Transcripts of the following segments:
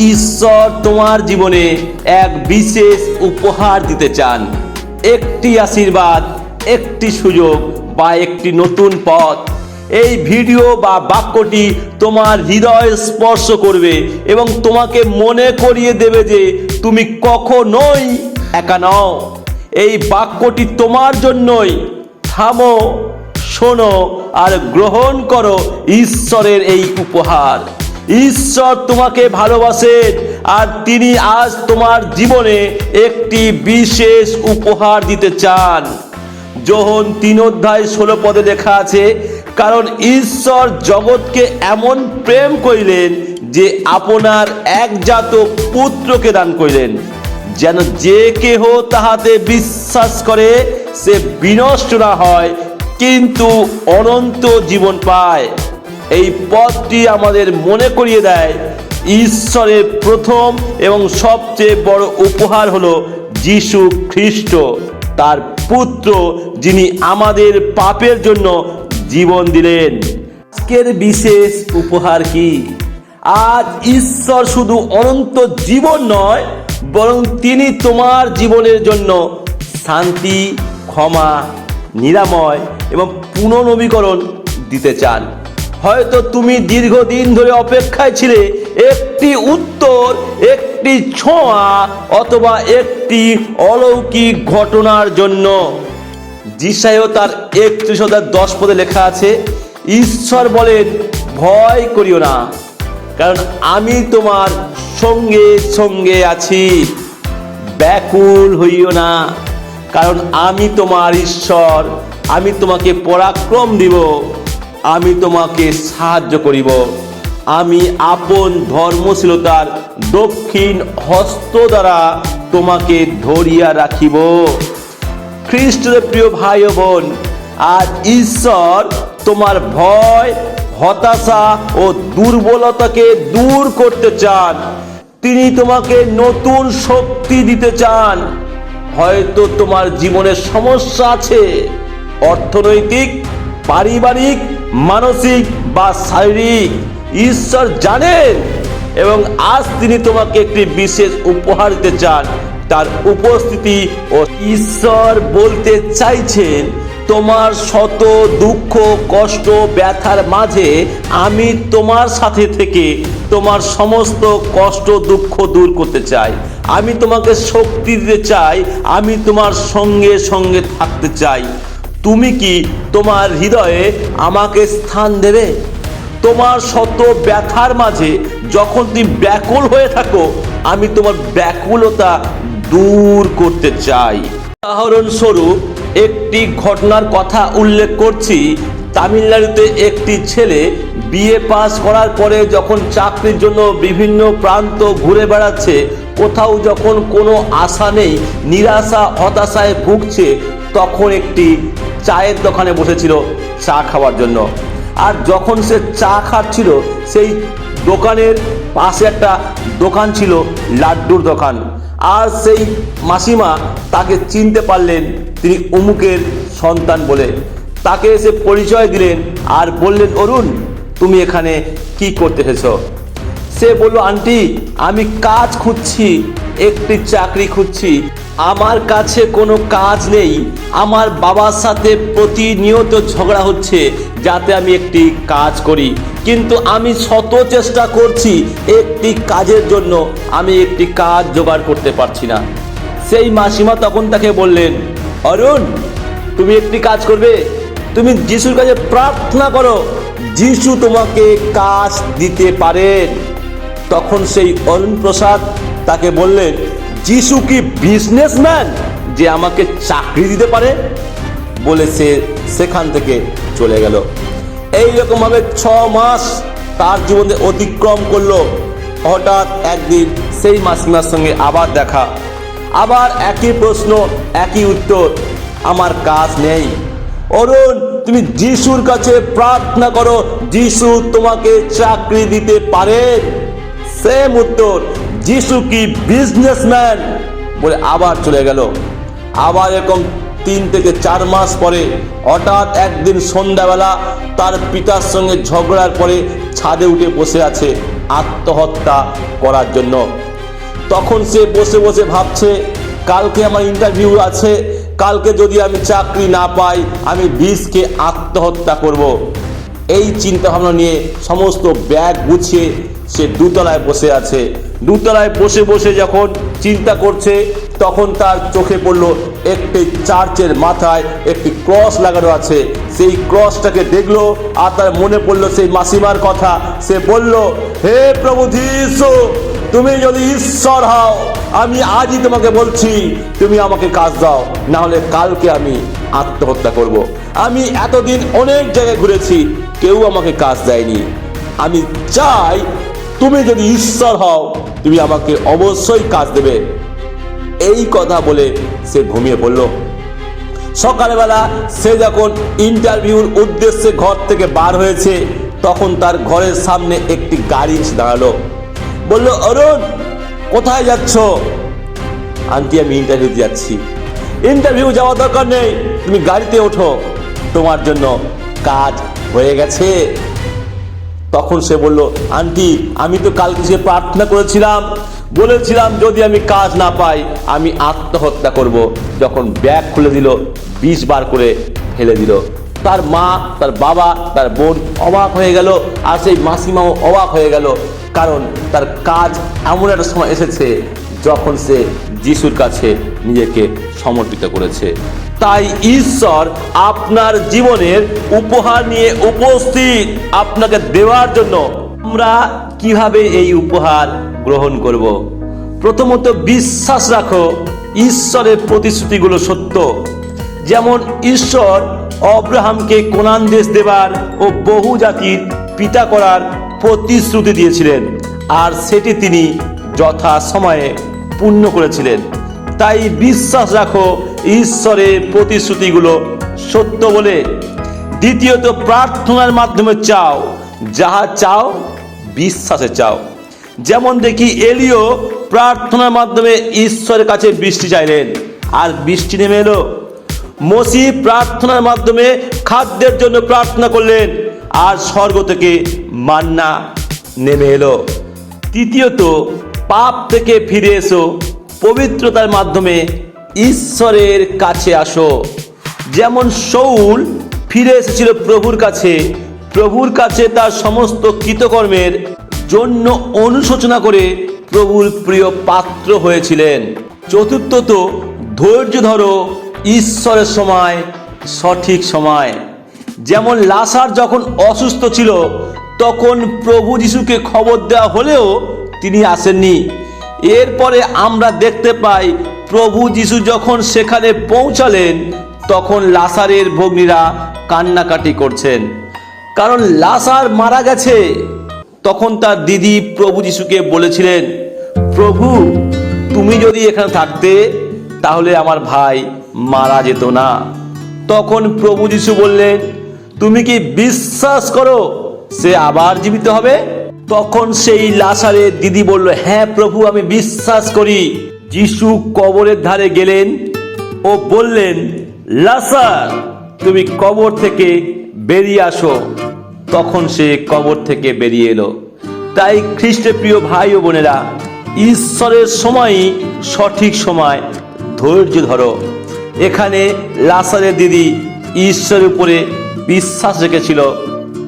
ঈশ্বর তোমার জীবনে এক বিশেষ উপহার দিতে চান। একটি আশীর্বাদ, একটি সুযোগ বা একটি নতুন পথ। এই ভিডিও বা বাক্যটি তোমার হৃদয় স্পর্শ করবে এবং তোমাকে মনে করিয়ে দেবে যে তুমি কখনোই একা নও। এই বাক্যটি তোমার জন্যই। থামো, শোনো আর গ্রহণ করো ঈশ্বরের এই উপহার। ঈশ্বর তোমাকে ভালোবাসেন আর তিনি আজ তোমার জীবনে একটি বিশেষ উপহার দিতে চান। যোহন তিন অধ্যায় ষোলো পদে লেখা আছে, কারণ ঈশ্বর জগৎকে এমন প্রেম করিলেন যে আপনার একজাত পুত্রকে দান করিলেন। যেন যে কেহ তাহাতে বিশ্বাস করে, সে বিনষ্ট না হয়, কিন্তু অনন্ত জীবন পায়। এই পথটি আমাদের মনে করিয়ে দেয় ঈশ্বরের প্রথম এবং সবচেয়ে বড় উপহার হলো যিশু খ্রিস্ট, তার পুত্র যিনি আমাদের পাপের জন্য জীবন দিলেন। আজকের বিশেষ উপহার কি? আজ ঈশ্বর শুধু অনন্ত জীবন নয়, বরং তিনি তোমার জীবনের জন্য শান্তি, ক্ষমা, নিরাময় এবং পুনর্নবীকরণ দিতে চান। হয়তো তুমি দীর্ঘদিন ধরে অপেক্ষায় ছিলে, একটি উত্তর, একটি ছোঁয়া, অথবা একটি অলৌকিক ঘটনার জন্য। যিশায়ও তার একত্রিশ হাজার দশ পদে লেখা আছে, ঈশ্বর বলেন, ভয় করিও না, কারণ আমি তোমার সঙ্গে সঙ্গে আছি। ব্যাকুল হইও না, কারণ আমি তোমার ঈশ্বর, আমি তোমাকে পরাক্রম দিব। আমি তোমাকে সাহায্য করিব। আমি আপন ধর্মশীলতার দক্ষিণ হস্ত দ্বারা তোমাকে ধরিয়া রাখিব। খ্রিস্টের প্রিয় ভাই বোন আর ঈশ্বর তোমার ভয়, হতাশা ও দুর্বলতাকে দূর করতে চান। তিনি তোমাকে নতুন শক্তি দিতে চান। হয়তো তোমার জীবনে সমস্যা আছে। অর্থনৈতিক, পারিবারিক মানসিক বা শারীরিক ঈশ্বর জানেন এবং আজ তিনি তোমাকে একটি বিশেষ উপহার দিতে চান। তার উপস্থিতি ও ঈশ্বর বলতে চাইছেন, তোমার শত দুঃখ, কষ্ট, ব্যথার মাঝে আমি তোমার সাথে থেকে তোমার সমস্ত কষ্ট, দুঃখ দূর করতে চাই। আমি তোমাকে শক্তি দিতে চাই, আমি তোমার সঙ্গে সঙ্গে থাকতে চাই। তুমি কি তোমার হৃদয়ে আমাকে স্থান দেবে? তোমার শত ব্যথার মাঝে যখন তুমি ব্যাকুল হয়ে থাকো, আমি তোমার ব্যাকুলতা দূর করতে চাই। উদাহরণস্বরূপ, একটি ঘটনার কথা উল্লেখ করছি। তামিলনাড়ুতে একটি ছেলে বিএ পাস করার পরে যখন চাকরির জন্য বিভিন্ন প্রান্ত ঘুরে বেড়াচ্ছে, কোথাও যখন কোনো আশা নেই, নিরাশা, হতাশায় ভুগছে তখন একটি চায়ের দোকানে বসেছিল চা খাওয়ার জন্য। আর যখন সে চা খাচ্ছিল, সেই দোকানের পাশে একটা দোকান ছিল, লাড্ডুর দোকান। আর সেই মাসিমা তাকে চিনতে পারলেন, তিনি অমুকের সন্তান বলে। তাকে এসে পরিচয় দিলেন আর বললেন, অরুণ, তুমি এখানে কি করতে এসেছ? সে বলল, আন্টি, আমি কাজ খুঁজছি, একটি চাকরি খুঁজছি। আমার কাছে কোনো কাজ নেই। আমার বাবার সাথে প্রতিনিয়ত ঝগড়া হচ্ছে, যাতে আমি একটি কাজ করি। কিন্তু আমি শত চেষ্টা করছি একটি কাজের জন্য। আমি একটি কাজ জোগাড় করতে পারছি না। সেই মাসিমা তখন তাকে বললেন, অরুণ, তুমি একটি কাজ করবে? তুমি যিশুর কাছে প্রার্থনা করো, যিশু তোমাকে কাজ দিতে পারেন। তখন সেই অরুণ প্রসাদ তাকে বললেন যিশু কি বিজনেসম্যান যে আমাকে চাকরি দিতে পারে বলে সে সেখান থেকে চলে গেল। এইরকমভাবে ছ মাস তার জীবনে অতিক্রম করল। হঠাৎ একদিন সেই মাসিমার সঙ্গে আবার দেখা। আবার একই প্রশ্ন, একই উত্তর, আমার কাজ নেই। অরুণ, তুমি যিশুর কাছে প্রার্থনা করো, যিশু তোমাকে চাকরি দিতে পারেন সেম উত্তর যিশু কি বিজনেসম্যান বলে আবার চলে গেল। আবার এরকম তিন থেকে চার মাস পরে, হঠাৎ একদিন সন্ধ্যাবেলা তার পিতার সঙ্গে ঝগড়ার পরে ছাদে উঠে বসে আছে আত্মহত্যা করার জন্য। তখন সে বসে বসে ভাবছে, কালকে আমার ইন্টারভিউ আছে, কালকে যদি আমি চাকরি না পাই, আমি বিষকে আত্মহত্যা করব। এই চিন্তা ভাবনা নিয়ে সমস্ত ব্যাগ গুছিয়ে সে দুতলায় বসে আছে। দুতলায় বসে বসে যখন চিন্তা করছে, তখন তার চোখে পড়ল একটি চার্চের মাথায় একটি ক্রস লাগানো আছে। সেই ক্রসটাকে দেখল আর তার মনে পড়ল সেই মাসিমার কথা। সে বলল, হে প্রভু যীশু, তুমি যদি ঈশ্বর হও, আমি আজই তোমাকে বলছি, তুমি আমাকে কাজ দাও। না হলে কালকে আমি আত্মহত্যা করব। আমি এতদিন অনেক জায়গায় ঘুরেছি, কেউ আমাকে কাজ দেয়নি। আমি চাই তুমি যদি ঈশ্বর হও, তুমি আমাকে অবশ্যই কাজ দেবে। এই কথা বলে সে ঘুমিয়ে পড়ল। সকালবেলা সে যখন ইন্টারভিউর উদ্দেশ্যে ঘর থেকে বার হয়েছে, তখন তার ঘরের সামনে একটি গাড়ি এসে দাঁড়াল। বলল, অরুণ, কোথায় যাচ্ছ? আন্টি, আমি ইন্টারভিউ যাচ্ছি। ইন্টারভিউ যাওয়ার দরকার নেই। তুমি গাড়িতে ওঠো। তোমার জন্য কাজ হয়ে গেছে। তখন সে বলল, আন্টি, আমি তো কালকে সে প্রার্থনা করেছিলাম, বলেছিলাম যদি আমি কাজ না পাই, আমি আত্মহত্যা করব। যখন ব্যাগ খুলে দিল বিশ বার করে ফেলে দিল। তার মা, তার বাবা, তার বোন অবাক হয়ে গেল, আর সেই মাসিমাও অবাক হয়ে গেল, কারণ তার কাজ এমন একটা সময় এসেছে যখন সে যিশুর কাছে নিজেকে সমর্পিত করেছে। তাই ঈশ্বর আপনার জীবনের উপহার নিয়ে উপস্থিত আপনাকে দেওয়ার জন্য আমরা কীভাবে এই উপহার গ্রহণ করব? প্রথমত বিশ্বাস রাখো, ঈশ্বরের প্রতিশ্রুতিগুলো সত্য। যেমন ঈশ্বর অব্রাহামকে কোনান দেশ দেবার ও বহু জাতির পিতা করার প্রতিশ্রুতি দিয়েছিলেন, আর সেটি তিনি যথা সময়ে পূর্ণ করেছিলেন। তাই বিশ্বাস রাখো, ঈশ্বরের প্রতিশ্রুতিগুলো সত্য বলে। দ্বিতীয়ত, প্রার্থনার মাধ্যমে চাও, যাহা চাও, বিশ্বাসে চাও। যেমন দেখি, এলিও প্রার্থনার মাধ্যমে ঈশ্বরের কাছে বৃষ্টি চাইলেন, আর বৃষ্টি নেমে এলো। মসি প্রার্থনার মাধ্যমে খাদ্যের জন্য প্রার্থনা করলেন, আর স্বর্গ থেকে মান্না নেমে এলো। তৃতীয়ত, পাপ থেকে ফিরে এসো পবিত্রতার মাধ্যমে ঈশ্বরের কাছে আসো। যেমন শৌল ফিরে এসেছিল প্রভুর কাছে প্রভুর কাছে তার সমস্ত কৃতকর্মের জন্য অনুশোচনা করে প্রভুর প্রিয় পাত্র হয়েছিলেন। চতুর্থত, ধৈর্য ধরো ঈশ্বরের সময়, সঠিক সময়। যেমন লাসার যখন অসুস্থ ছিল, তখন প্রভু যিশুকে খবর দেওয়া হলেও তিনি আসেননি। এরপরে আমরা দেখতে পাই প্রভু যিশু যখন সেখানে পৌঁছালেন, তখন লাসারের ভগ্নীরা কান্নাকাটি করছেন। কারণ লাসার মারা গেছে। তখন তার দিদি প্রভু যিশুকে বলেছিলেন, প্রভু, তুমি যদি এখানে থাকতে, তাহলে আমার ভাই মারা যেত না। তখন প্রভু যিশু বললেন, তুমি কি বিশ্বাস করো, সে আবার জীবিত হবে? তখন সেই লাসারের দিদি বলল হ্যাঁ প্রভু, আমি বিশ্বাস করি। যিশু কবরের ধারে গেলেন ও বললেন, লাসার, তুমি কবর থেকে বেরিয়ে আসো। তখন সে কবর থেকে বেরিয়ে এলো। তাই খ্রিস্টের প্রিয় ভাই ও বোনেরা, ঈশ্বরের সময়ই সঠিক সময় ধৈর্য ধরো। এখানে লাসারের দিদি ঈশ্বরের উপরে বিশ্বাস রেখেছিল,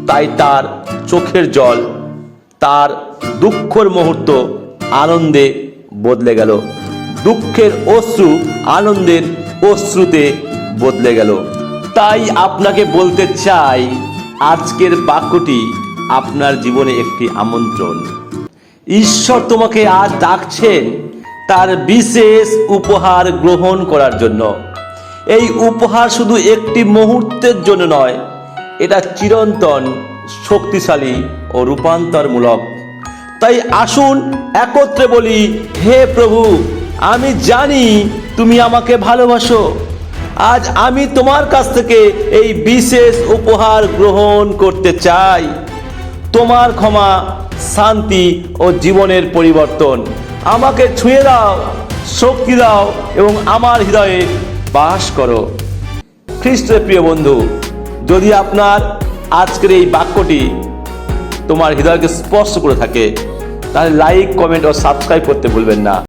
তাই তার চোখের জল তার দুঃখের মুহূর্ত আনন্দে বদলে গেল। দুঃখের অশ্রু আনন্দের অশ্রুতে বদলে গেল। তাই আপনাকে বলতে চাই, আজকের বাক্যটি আপনার জীবনে একটি আমন্ত্রণ। ঈশ্বর তোমাকে আজ ডাকছেন তার বিশেষ উপহার গ্রহণ করার জন্য। এই উপহার শুধু একটি মুহূর্তের জন্য নয়, এটা চিরন্তন শক্তিশালী ও রূপান্তরমূলক। তাই আসুন একত্রে বলি, হে প্রভু, আমি জানি তুমি আমাকে ভালোবাসো। আজ আমি তোমার কাছ থেকে এই বিশেষ উপহার গ্রহণ করতে চাই। তোমার ক্ষমা, শান্তি ও জীবনের পরিবর্তন। আমাকে ছুঁয়ে দাও, শক্তি দাও এবং আমার হৃদয়ে বাস করো। খ্রিস্টের প্রিয় বন্ধু, যদি আপনার আজকের এই বাক্যটি তোমার হৃদয়কে স্পর্শ করে থাকে। তাহলে লাইক কমেন্ট ও সাবস্ক্রাইব করতে ভুলবেন না।